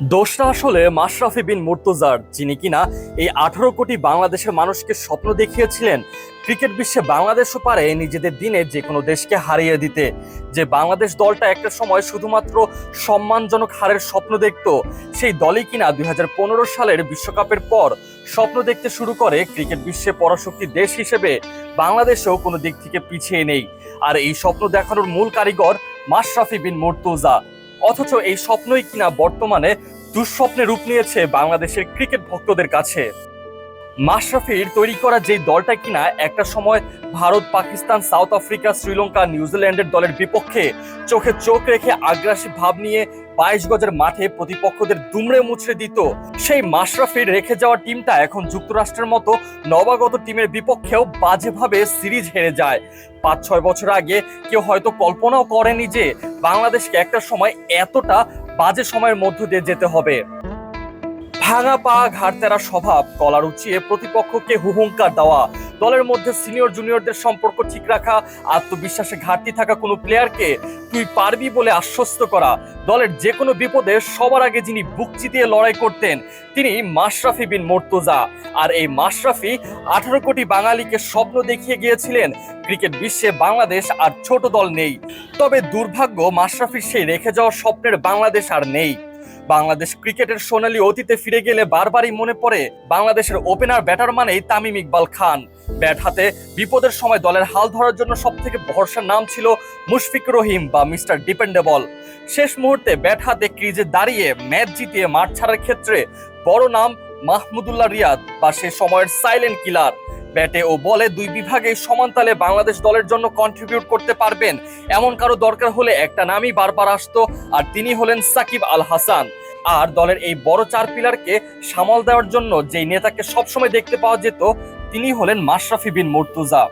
দোষটা আসলে মাশরাফি বিন মুর্তজার, যিনি কিনা এই আঠারো কোটি বাংলাদেশের মানুষকে স্বপ্ন দেখিয়েছিলেন ক্রিকেট বিশ্বে বাংলাদেশও পারে নিজেদের দিনে যে কোনো দেশকে হারিয়ে দিতে। যে বাংলাদেশ দলটা একটা সময় শুধুমাত্র সম্মানজনক হারের স্বপ্ন দেখত, সেই দলই কিনা দুই হাজার পনেরো সালের বিশ্বকাপের পর স্বপ্ন দেখতে শুরু করে ক্রিকেট বিশ্বে পরাশক্তি দেশ হিসেবে। বাংলাদেশও কোনো দিক থেকে পিছিয়ে নেই। আর এই স্বপ্ন দেখানোর মূল কারিগর মাশরাফি বিন মুর্তজা। অথচ এই স্বপ্নই কিনা বর্তমানে দুঃস্বপ্নে রূপ নিয়েছে বাংলাদেশের ক্রিকেট ভক্তদের কাছে। মাশরাফির তৈরি করা যেই দলটা কিনা, একটা সময় ভারত, পাকিস্তান, সাউথ আফ্রিকা, শ্রীলঙ্কা, নিউজিল্যান্ডের দলের বিপক্ষে চোখে চোখ রেখে আগ্রাসী ভাব নিয়ে বাইশ গজের মাঠে প্রতিপক্ষদের দুমড়ে মুচড়ে দিত। সেই মাশরাফির রেখে যাওয়া টিমটা এখন যুক্তরাষ্ট্রের মতো নবাগত টিমের বিপক্ষেও বাজেভাবে সিরিজ হেরে যায়। পাঁচ ছয় বছর আগে কেউ হয়তো কল্পনাও করেনি যে বাংলাদেশকে একটা সময় এতটা বাজে সময়ের মধ্য দিয়ে যেতে হবে। ভাঙা পা ঘাড়তেরা স্বভাব কলার উঁচিয়ে প্রতিপক্ষকে হুহুঙ্কার দেওয়া, দলের মধ্যে সিনিয়র জুনিয়রদের সম্পর্ক ঠিক রাখা, আত্মবিশ্বাসে ঘাটতি থাকা কোনো প্লেয়ারকে তুই পারবি বলে আশ্বস্ত করা, দলের যে কোনো বিপদে সবার আগে যিনি বুক চিতিয়ে লড়াই করতেন, তিনি মাশরাফি বিন মোর্তজা। আর এই মাশরাফি আঠারো কোটি বাঙালিকে স্বপ্ন দেখিয়ে গিয়েছিলেন, ক্রিকেট বিশ্বে বাংলাদেশ আর ছোট দল নেই। তবে দুর্ভাগ্য মাশরাফির সেই রেখে যাওয়া স্বপ্নের বাংলাদেশ আর নেই। বাংলাদেশ ক্রিকেটের সোনালী অতীতে ফিরে গেলে বারবারই মনে পড়ে বাংলাদেশের ওপেনার, ব্যাটার মানেই তামিম ইকবাল খান। ব্যাট হাতে বিপদের সময় দলের হাল ধরার জন্য সব থেকে ভরসার নাম ছিল মুশফিক রহিম বা মিস্টার ডিপেন্ডেবল। শেষ মুহূর্তে ব্যাট হাতে ক্রিজে দাঁড়িয়ে ম্যাচ জিতিয়ে মাঠ ছাড়ার ক্ষেত্রে বড় নাম মাহমুদুল্লাহ রিয়াদ বা সে সময়ের সাইলেন্ট কিলার। ব্যাটে ও বলে দুই বিভাগে সমান্তালে বাংলাদেশ দলের জন্য কন্ট্রিবিউট করতে পারবেন। এমন কারও দরকার হলে একটা নামই বারবার আসতো, আর তিনি হলেন সাকিব আল হাসান। আর দলের এই বড় চার পিলারকে সামাল দেওয়ার জন্য যেই নেতাকে সবসময় দেখতে পাওয়া যেত, তিনি হলেন মাশরাফি বিন মুর্তুজা।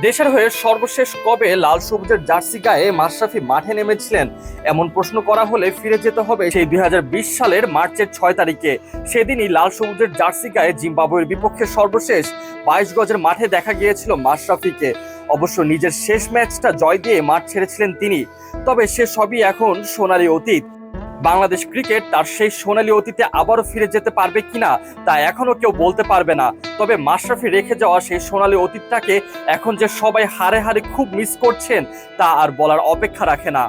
দেশের হয়ে সর্বশেষ কবে লাল সবুজের জার্সি গায়ে মাশরাফি মাঠে নেমেছিলেন? এমন প্রশ্ন করা হলে ফিরে যেতে হবে সেই দুই হাজার বিশ সালের মার্চের ছয় তারিখে। সেদিনই লাল সবুজের জার্সি গায়ে জিম্বাবুয়ের বিপক্ষে সর্বশেষ বাইশ গজের মাঠে দেখা গিয়েছিল মাশরাফিকে। অবশ্য নিজের শেষ ম্যাচটা জয় দিয়ে মাঠ ছেড়েছিলেন তিনি। তবে সে সবই এখন সোনালী অতীত। বাংলাদেশ ক্রিকেট তার সেই সোনালী অতীতে আবারও ফিরে যেতে পারবে কিনা তা এখনও কেউ বলতে পারবে না। তবে মাশরাফি রেখে যাওয়া সেই সোনালী অতীতটাকে এখন যে সবাই হারে হারে খুব মিস করছেন, তা আর বলার অপেক্ষা রাখে না।